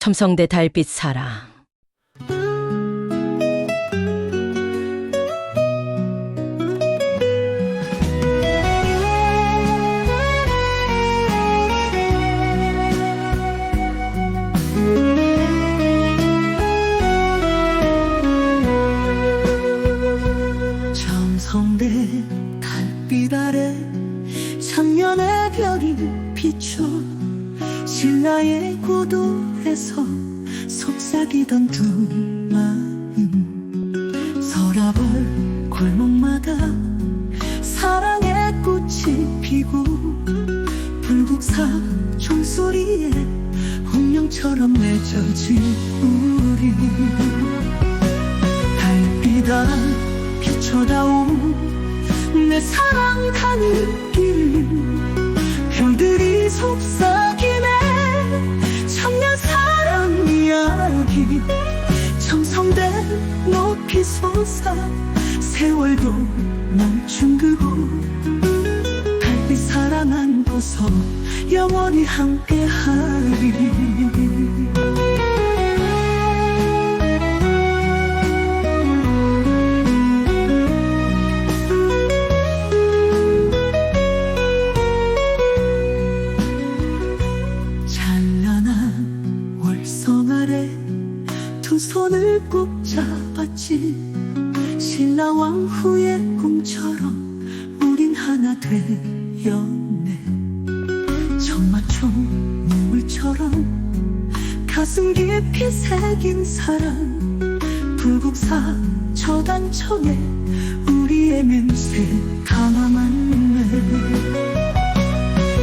첨성대 달빛 사랑. 정성대 달빛 아래 작년의 별이 비춰 신라의 고도에서 속삭이던 두 마음. 서라벌 골목마다 사랑의 꽃이 피고 불국사 종소리에 운명처럼 맺어진 우리. 달빛 아 비춰다오 내 사랑 가는 길. 별들이 속삭 솟아 세월도 멈춘 그곳. 달빛 사랑 안고서 영원히 함께하리 손을 꼭 잡았지. 신라왕 후의 꿈처럼 우린 하나 되었네. 정마총 눈물처럼 가슴 깊이 새긴 사랑. 불국사 저단청에 우리의 맹세 강함한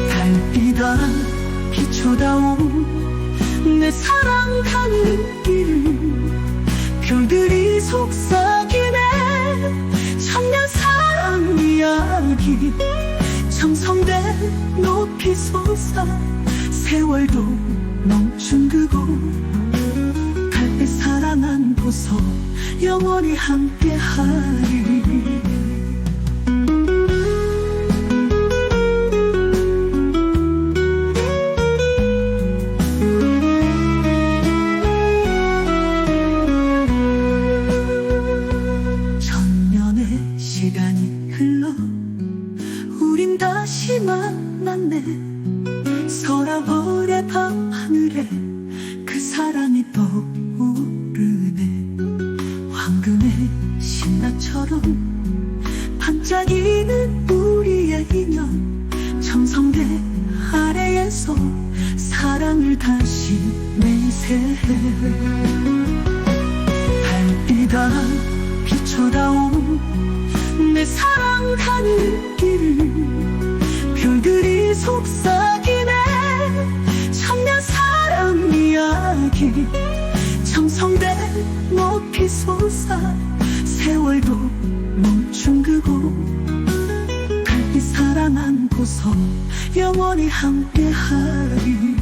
달빛아 비춰다오 내 사랑 가 이야기 정성대 높이 솟아 세월도 멈춘 그곳. 달빛 사랑 안고서 영원히 함께하리. 시간이 흘러 다시 만났네. 서라벌의 밤하늘에 그 사랑이 떠오르네. 황금의 신라처럼 반짝이는 우리의 인연. 정성대 아래에서 사랑을 다시 맹세해. 달빛아 비춰다오 내 사랑 가는 길별 속삭이네. 천년 사랑 이야기. 정성대 높이 솟아 세월도 멈춘 그곳. 달빛 사랑 안고서 영원히 함께하리